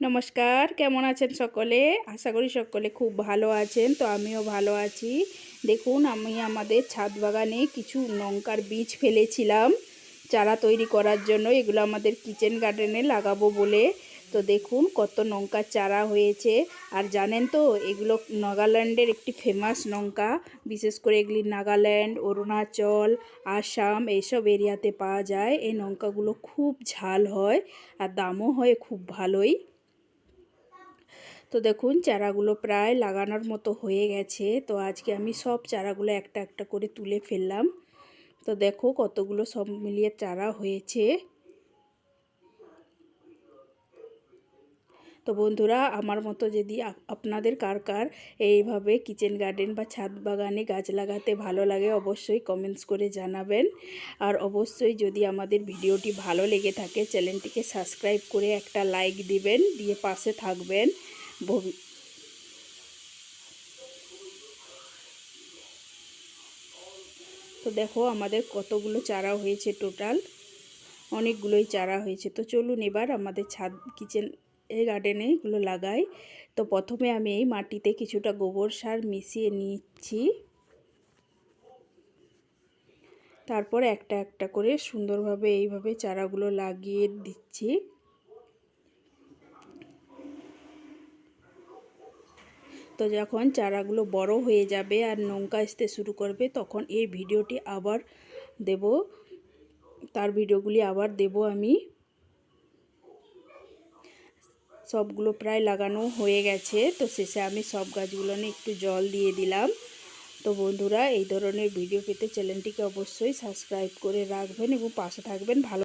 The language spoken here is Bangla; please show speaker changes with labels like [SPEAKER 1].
[SPEAKER 1] নমস্কার, কেমন আছেন সকলে? আশা করি সকলে খুব ভালো আছেন, তো আমিও ভালো আছি। দেখুন, আমি আমাদের ছাদ বাগানে কিছু লঙ্কার বীজ ফেলেছিলাম, চারা তৈরি করার জন্য। এগুলো আমাদের কিচেন গার্ডেনে লাগাবো বলে। তো দেখুন, কত লঙ্কার চারা হয়েছে। আর জানেন তো, এগুলো নাগাল্যান্ডের একটি ফেমাস লঙ্কা। বিশেষ করে এগুলি নাগাল্যান্ড, অরুণাচল, আসাম, এইসব এরিয়াতে পাওয়া যায়। এই লঙ্কাগুলো খুব ঝাল হয়, আর দামও হয় খুব ভালোই। তো দেখুন, চারাগুলো প্রায় লাগানোর মতো হয়ে গেছে। তো আজকে আমি সব চারাগুলো একটা একটা করে তুলে ফেললাম। তো দেখো কতগুলো সব মিলিয়ে চারা হয়েছে। তো বন্ধুরা, আমার মতো যদি আপনাদের কার কার এইভাবে কিচেন গার্ডেন বা ছাদ বাগানে গাছ লাগাতে ভালো লাগে, অবশ্যই কমেন্টস করে জানাবেন। আর অবশ্যই যদি আমাদের ভিডিওটি ভালো লেগে থাকে, চ্যানেলটিকে সাবস্ক্রাইব করে একটা লাইক দিবেন, দিয়ে পাশে থাকবেন। তো দেখো আমাদের কতগুলো চারা হয়েছে টোটাল। অনেকগুলোই চারা হয়েছে। তো চলুন এবার আমাদের ছাদ কিচেন এই গার্ডেনে এগুলো লাগাই। তো প্রথমে আমি এই মাটিতে কিছুটা গোবর সার মিশিয়ে নিচ্ছি। তারপর একটা একটা করে সুন্দরভাবে এইভাবে চারাগুলো লাগিয়ে দিচ্ছি। তো যখন চারাগুলো বড় হয়ে যাবে আর নৌকা আসতে শুরু করবে, তখন এই ভিডিওটি আবার দেব। তার ভিডিওগুলি আবার দেব আমি। সবগুলো প্রায় লাগানো হয়ে গেছে, তো শেষে আমি সব গাছগুলো একটু জল দিয়ে দিলাম। তো বন্ধুরা, এই ধরনের ভিডিও পেতে চ্যানেলটিকে অবশ্যই সাবস্ক্রাইব করে রাখবেন এবং পাশে থাকবেন। ভালো